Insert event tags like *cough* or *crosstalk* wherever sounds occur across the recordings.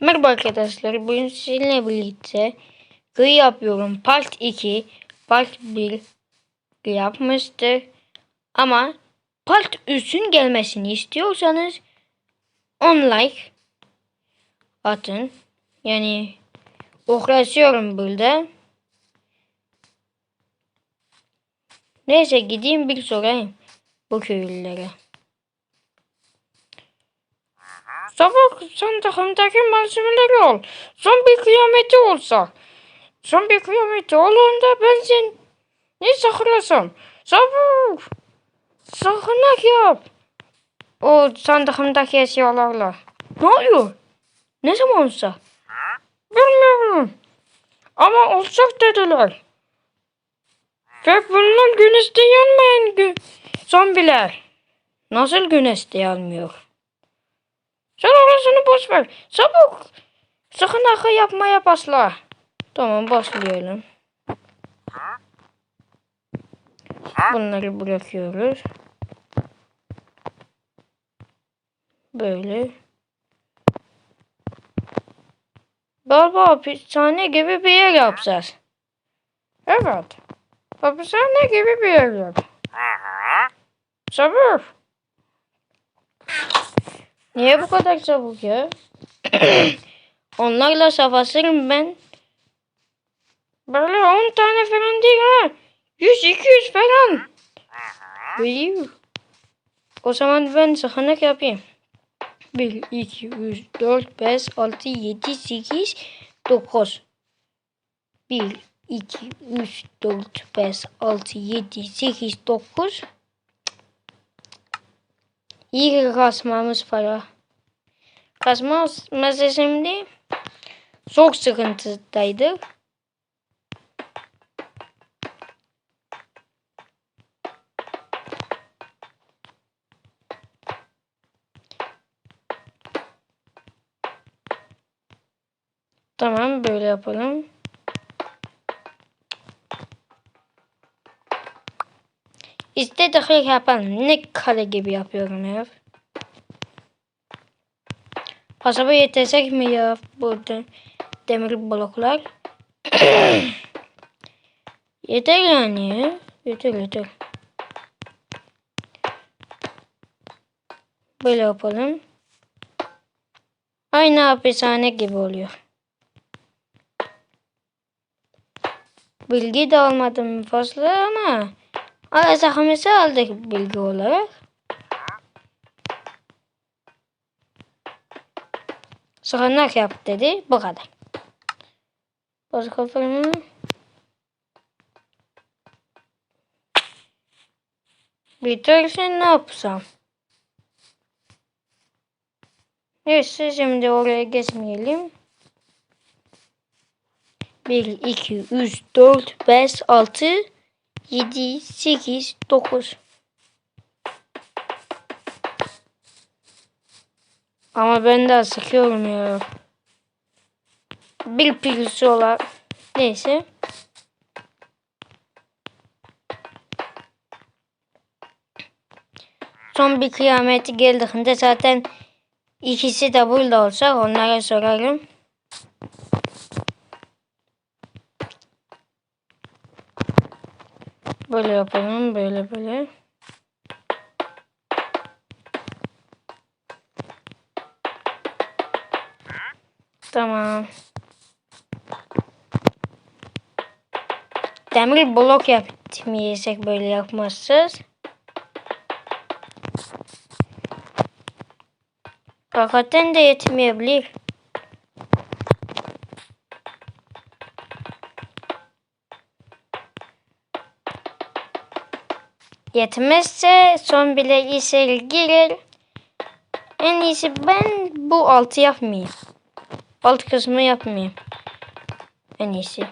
Merhaba arkadaşlar. Bugün sizinle birlikte kıyı yapıyorum. Part 2, Part 1 yapmıştır. Ama Part 3'ün gelmesini istiyorsanız 10 like atın. Yani uğraşıyorum burada. Neyse gideyim bir sorayım bu köylülere. Sabah sen takımdaki malzemeleri al. Son bir kıyameti olsa. Son bir kıyameti olduğunda ben sen ne saklasam. Sabah. Sakınak yap. O sandığımdaki eşyalarla. Ne oluyor? Ne zaman olsa? Bilmiyorum. Ama olacak dediler. Ve bunlar güneşte yanmayan gü zombiler. Nasıl güneşte yanmıyor? Sen orasını boş ver. Çabuk. Sakın arka yapmaya başla. Tamam başlayalım. Bunları bırakıyoruz. Böyle. Galiba hapishane gibi bir yer yapacağız. Evet. Hapishane gibi bir yer yap. Çabuk. Niye bu kadar çabuk ya? *clears throat* Onlarla savaşırım ben. Böyle 10 tane falan değil ha. 100-200 falan. Biliyor. O zaman ben sahanak yapayım. 1, 2, 3, 4, 5, 6, 7, 8, 9. 1, 2, 3, 4, 5, 6, 7, 8, 9. İyi kasmamız para. Kasma meselesinde çok sıkıntıdaydık. Tamam böyle yapalım. İstedik yapalım. Ne kare gibi yapıyorum ya. Acaba yetecek mi ya burada demir bloklar? *coughs* yeter yani ya. Yeter yeter. Böyle yapalım. Aynı hapishane gibi oluyor. Bilgi de almadım fazla ama Arasakımızı aldık bilgi olarak. Sığınak yap dedi. Bu kadar. Başka fırını. Bitirsin ne yapsam? Neyse şimdi oraya geçmeyelim. 1, 2, 3, 4, 5, 6, 7, 8, 9. Ama ben de sıkıyorum ya. Bir pilisi olan. Neyse. Son bir kıyameti geldiğinde zaten ikisi de burada olsa onlara sorarım. Böyle yapalım. Böyle böyle. Tamam. Demir blok yapmayacak böyle yapmazsız. Hakikaten de yetmeyebilir. Yetmezse son bile içeri girer. En iyisi ben bu altı yapmayayım. Alt kısmı yapmayayım. En iyisi.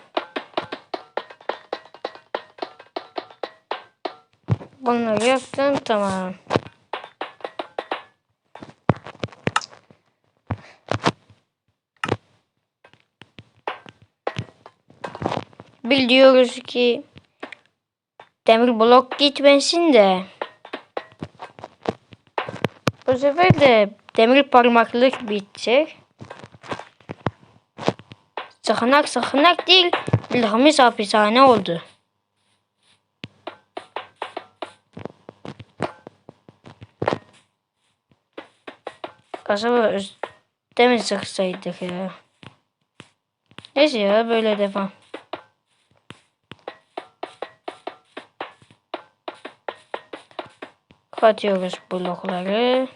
Bunları yaptım tamam. Biliyoruz ki demir blok gitmesin de. Bu sefer de demir parmaklık bitecek. Sığınak sığınak değil. Bildiğimiz hapishane oldu. Üstte mi sıksaydık ya? Neyse ya böyle devam. Katıyoruz blokları.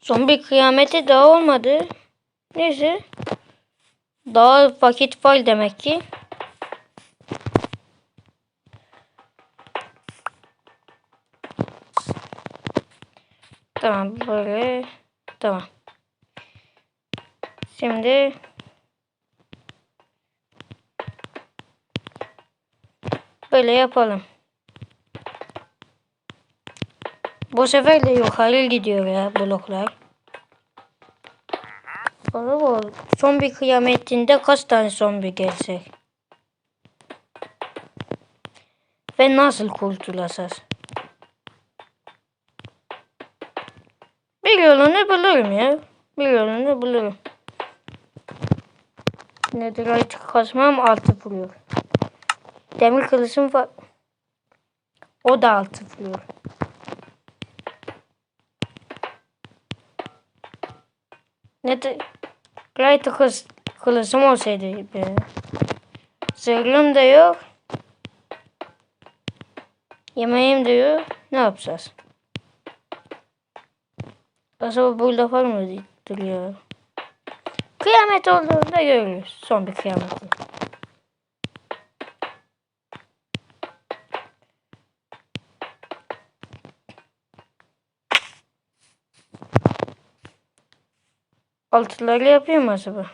Zombi kıyameti daha olmadı. Neyse. Daha vakit var demek ki. Tamam böyle. Tamam. Şimdi böyle yapalım. Bu sefer de yukarı gidiyor ya bloklar. Acaba zombi kıyametinde kaç tane zombi gelecek? Ve nasıl kurtulacağız? Bir yolunu bulurum ya. Bir yolunu bulurum. Nedir artık kazmam altı vuruyor. Demir kılıcım var. O da altı vuruyor. Nedir? Light kız, kılıcım olsaydı be. Zırhım da yok. Yemeğim de yok. Ne yapacağız? Acaba burada var mıdır ya? Kıyamet olduğunda görürüz. Son bir kıyameti. Altıları yapayım mı acaba?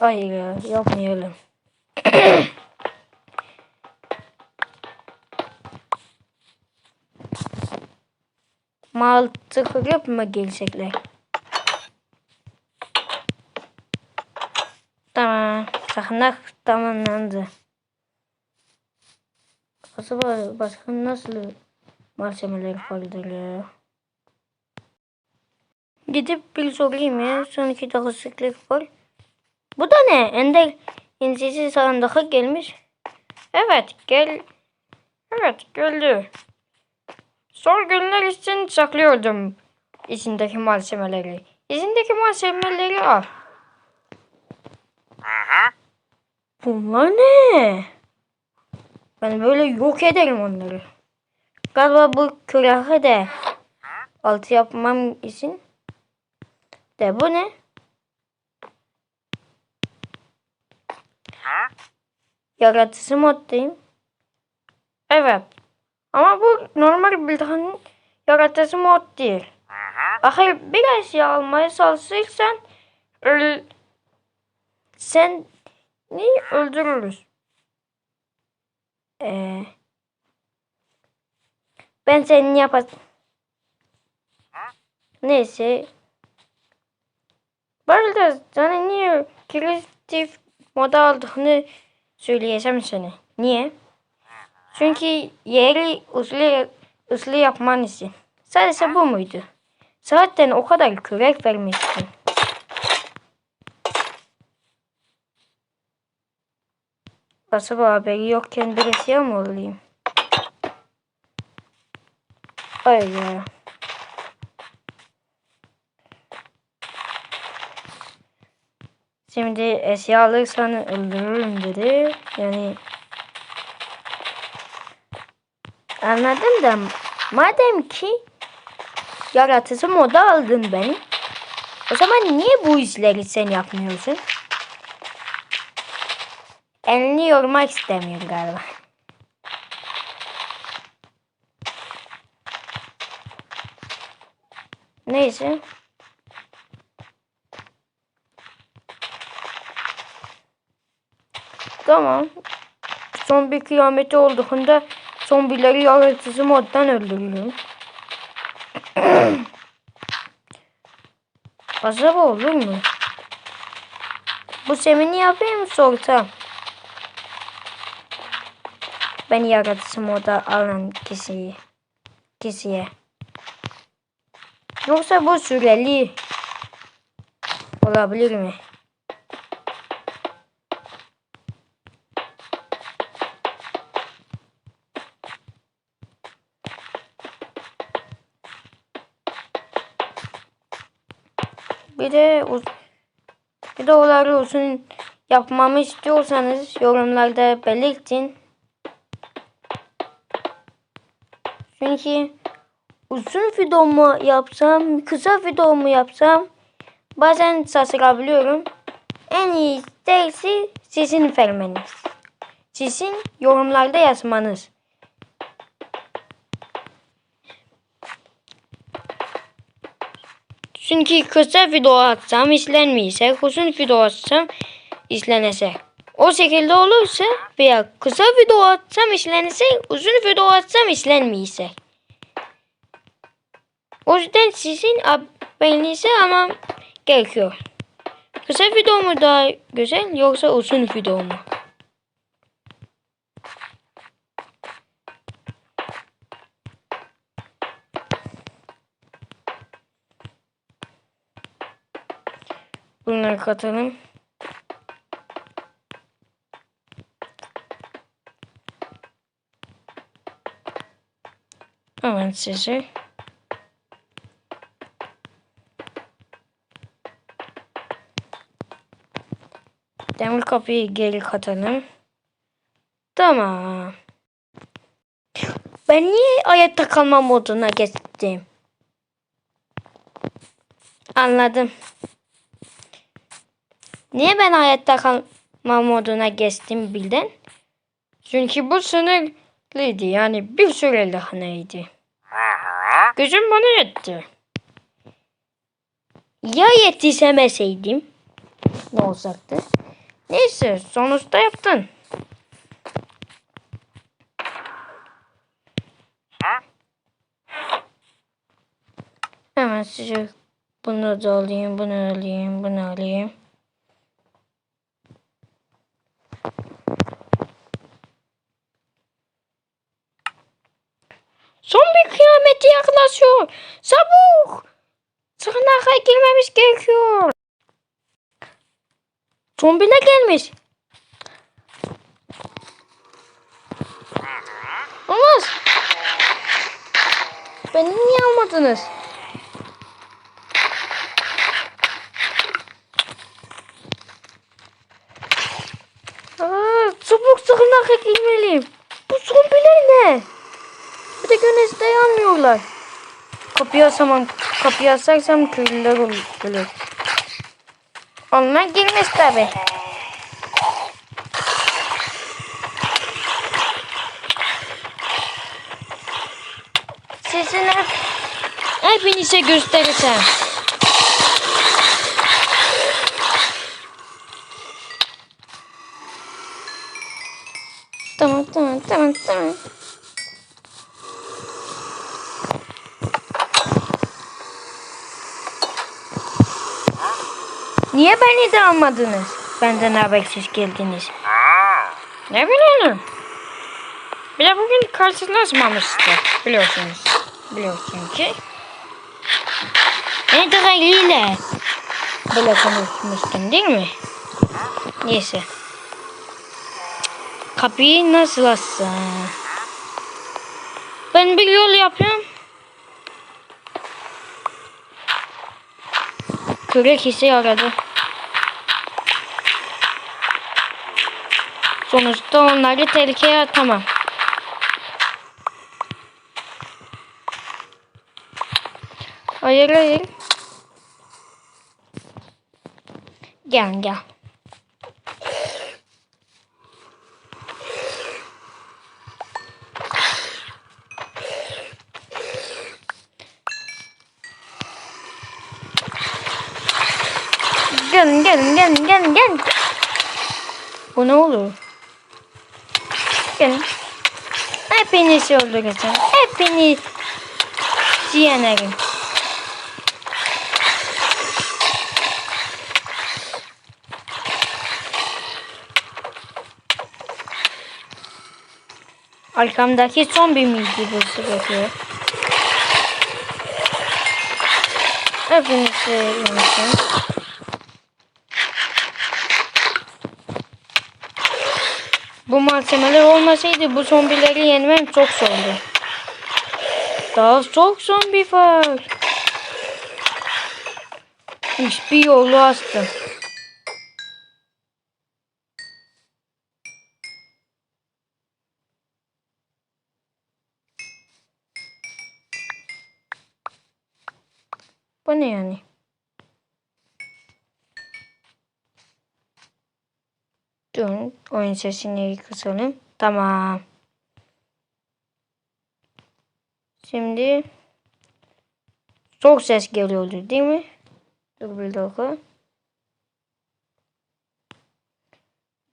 Hayır ya yapmayalım. Maltı kırıp mı gelecekler? Tamam. Sahnak tamamlandı. Acaba başka nasıl malzemeler vardır ya? Gidip bir sorayım ya. Son iki dakikalık var. Bu da ne? Ender incisi sandığa gelmiş. Evet gel. Evet geldi. Son günler için saklıyordum içindeki malzemeleri. İçindeki malzemeleri al. Bunlar ne? Ben böyle yok ederim onları. Galiba bu külahı da altı yapmam için. De bu ne? Yaratıcı moddayım. Evet. Ama bu normal bildiğin yaratıcı mod değil. Ahir bir eşya almaya çalışırsan öl sen ni öldürürüz. Ee, ben seni yapar. Neyse. Bu arada sana niye kreatif moda aldığını söyleyeceğim sana. Niye? Çünkü yeri hızlı, hızlı yapman için. Sadece bu muydu? Zaten o kadar kürek vermiştin. Acaba haberi yokken birisi mı olayım? Ay ya. Şimdi eşya alırsan öldürürüm dedi. Yani anladım da madem ki yaratıcı moda aldın beni. O zaman niye bu işleri sen yapmıyorsun? Elini yormak istemiyorum galiba. Neyse. Tamam. Zombi kıyameti olduğunda zombileri yaratıcı moddan öldürürüm. Acaba *clears throat* olur mu? Bu semini yapayım mı? Ben yaratsam o da alan kişiyi. Kişiye. Yoksa bu süreli olabilir mi? Bir de uz- videoları uzun yapmamı istiyorsanız yorumlarda belirtin. Çünkü uzun video mu yapsam, kısa video mu yapsam bazen şaşırabiliyorum. En iyi değilse sizin vermeniz. Sizin yorumlarda yazmanız. Çünkü kısa video atsam izlenmeyecek, uzun video atsam izlenecek. O şekilde olursa veya kısa video atsam izlenecek, uzun video atsam izlenmeyecek. O yüzden sizin haberinizi ama gerekiyor. Kısa video mu daha güzel yoksa uzun video mu? Bunları katalım. Hemen sizi. Demir kapıyı geri katalım. Tamam. Ben niye hayatta kalma moduna geçtim? Anladım. Niye ben hayatta kalma moduna geçtim bilden? Çünkü bu sınırlıydı. Yani bir süreliğineydi. Gücüm bana yetti. Ya yetişemeseydim ne olacaktı? Neyse sonuçta yaptın. Hemen size bunu da alayım, bunu alayım, bunu alayım. Son bir kıyameti yaklaşıyor. Çabuk. Sığınağa girmemiz gerekiyor. Zombiler gelmiş. Olmaz. Beni niye almadınız? Aa, çabuk sığınağa girmeliyim. Bu zombiler ne? Bir de güneş dayanmıyorlar. Kapıyı asamam. Kapıyı asarsam köylüler olur. Ölür. Onlar girmez tabi. Sesini hepinize göstereceğim. Tamam tamam tamam tamam. Niye beni de almadınız? Benden habersiz geldiniz. Ne bileyim. Bir de bugün karşılaşmamıştık biliyorsunuz. Biliyorsun ki. Edgar'ıyla böyle konuşmuştum değil mi? Neyse. Kapıyı nasıl açsam? Ben bir yol yapıyorum. Kürek hissi aradı. Sonuçta onları tehlikeye atamam. Hayır hayır. Gel gel. Gel gel gel gel gel. Bu ne olur? Gel. Hepinizi öldüreceğim. Hepinizi yenerim. Arkamdaki zombi miydi bu sırada? Hepinizi yemişim. Bu malzemeler olmasaydı bu zombileri yenmem çok zordu. Daha çok zombi var. Hiçbir yolu astım. Oyun sesini kısalım. Tamam. Şimdi çok ses geliyordu değil mi? Dur bir dakika.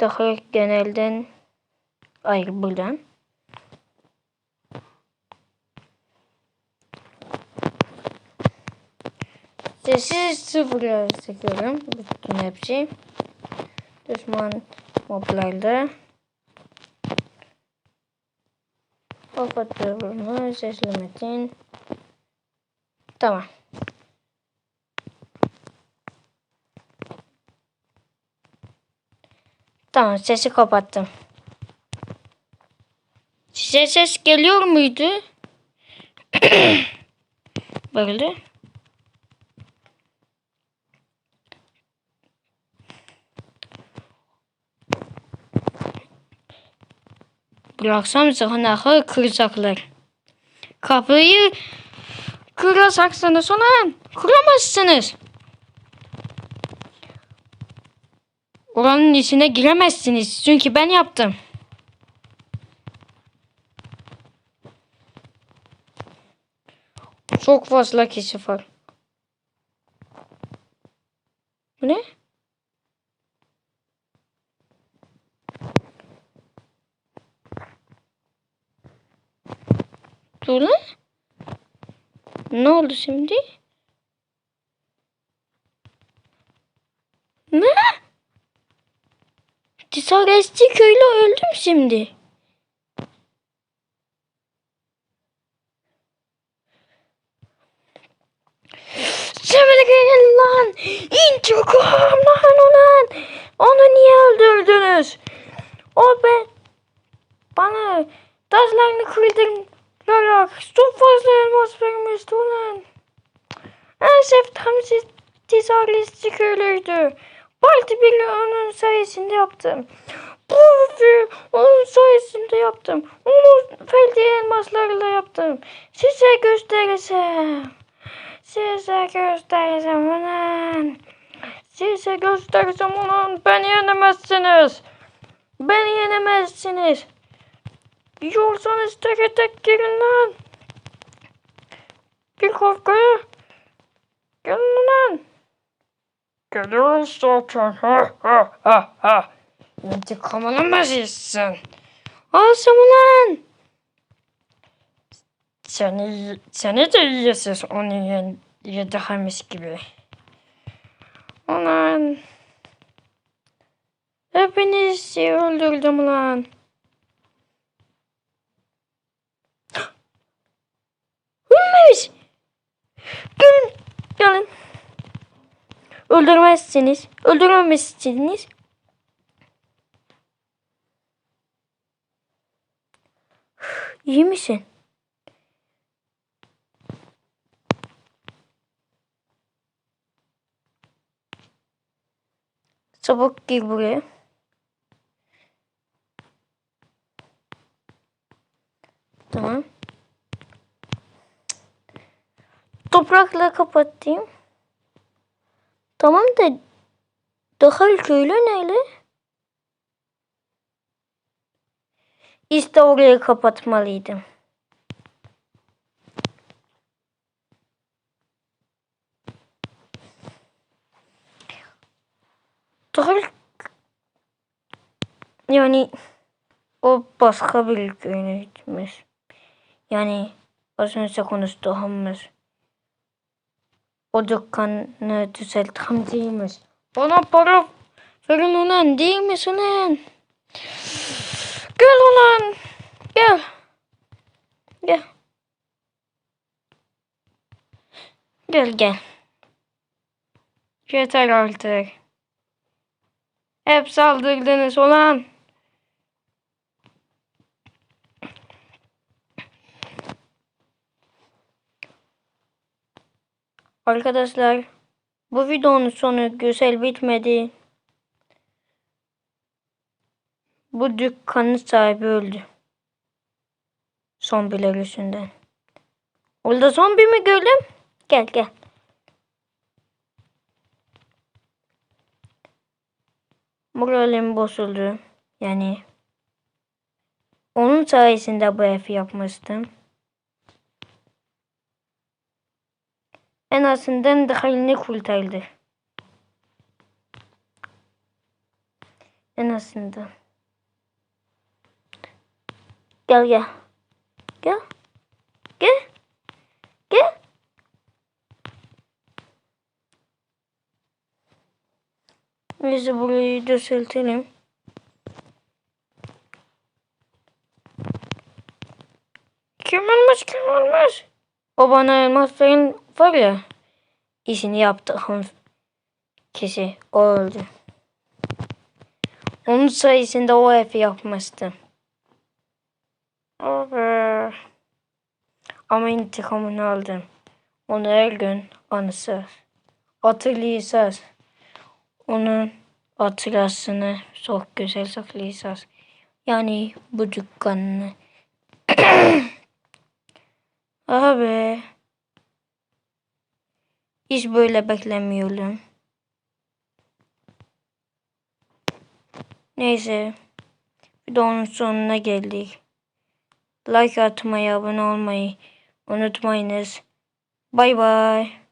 Daha genelden hayır buradan. Sesi sıfıra çekiyorum. Bütün hepsi. Düşman moblarda. Kapatıyorum. Sesli metin. Tamam. Tamam sesi kapattım. Size ses geliyor muydu? *coughs* Böyle. Bıraksam sığınakı kıracaklar. Kapıyı kıracaksınız ulan. Kıramazsınız. Oranın içine giremezsiniz. Çünkü ben yaptım. Çok fazla kişi var. Bu ne? Dur lan. Ne oldu şimdi? Ne? Cesaretçi köylü öldüm şimdi. Gelin lan. İntikam lan ulan. Onu niye öldürdünüz? O ben bana taşlarını kırdırarak çok fazla elmas vermişti ulan. En sevdiğim cesaretçi köylüydü. Balti bile onun sayesinde yaptım. Bu büyü onun sayesinde yaptım. Onu feldi elmaslarla yaptım. Size göstereceğim. Size göstereceğim ulan. Size göstereceğim ulan. Beni yenemezsiniz. Beni yenemezsiniz. Yiyorsanız tek tek girin lan. Bir kavgaya. Gelin lan. Geliyoruz zaten. Ha ha ha ha. Mı istiyorsun? Olsun ulan. Seni, seni de yiyesiz onu yen- yediğimiz gibi. Ulan. Hepinizi öldürdüm ulan. Ölmemiş. Gelin. Gelin. Öldürmezsiniz. Öldüremezsiniz. İyi misin? Çabuk gir buraya. Tamam. Toprakla kapatayım. Tamam da Dahil köylü neyle? İşte orayı kapatmalıydım. Dahil yani o başka bir köyüne gitmiş. Yani az önce konuştuğumuz Ocak kanını düzelttim değilmiş. Bana para verin ulan değil misin ulan? Gel ulan. Gel. Gel. Gel gel. Yeter artık. Hep saldırdınız ulan. Arkadaşlar bu videonun sonu güzel bitmedi. Bu dükkanın sahibi öldü. Zombiler yüzünden. Orada zombi mi gördüm? Gel gel. Moralim bozuldu. Yani onun sayesinde bu evi yapmıştım. En azından dahilini kurtardı. En azından. Gel gel. Gel. Gel. Gel. Neyse burayı düzeltelim. Kim olmuş kim olmuş? O bana elmasların var ya işini yaptığım kişi o öldü. Onun sayesinde o evi yapmıştım. Ama intikamını aldım. Onu her gün anısı. Hatırlayacağız. Onun hatırasını çok güzel saklayacağız. Yani bu dükkanını. *clears throat* Abi. Hiç böyle beklemiyorum. Neyse. Videonun sonuna geldik. Like atmayı, abone olmayı unutmayınız. Bay bay.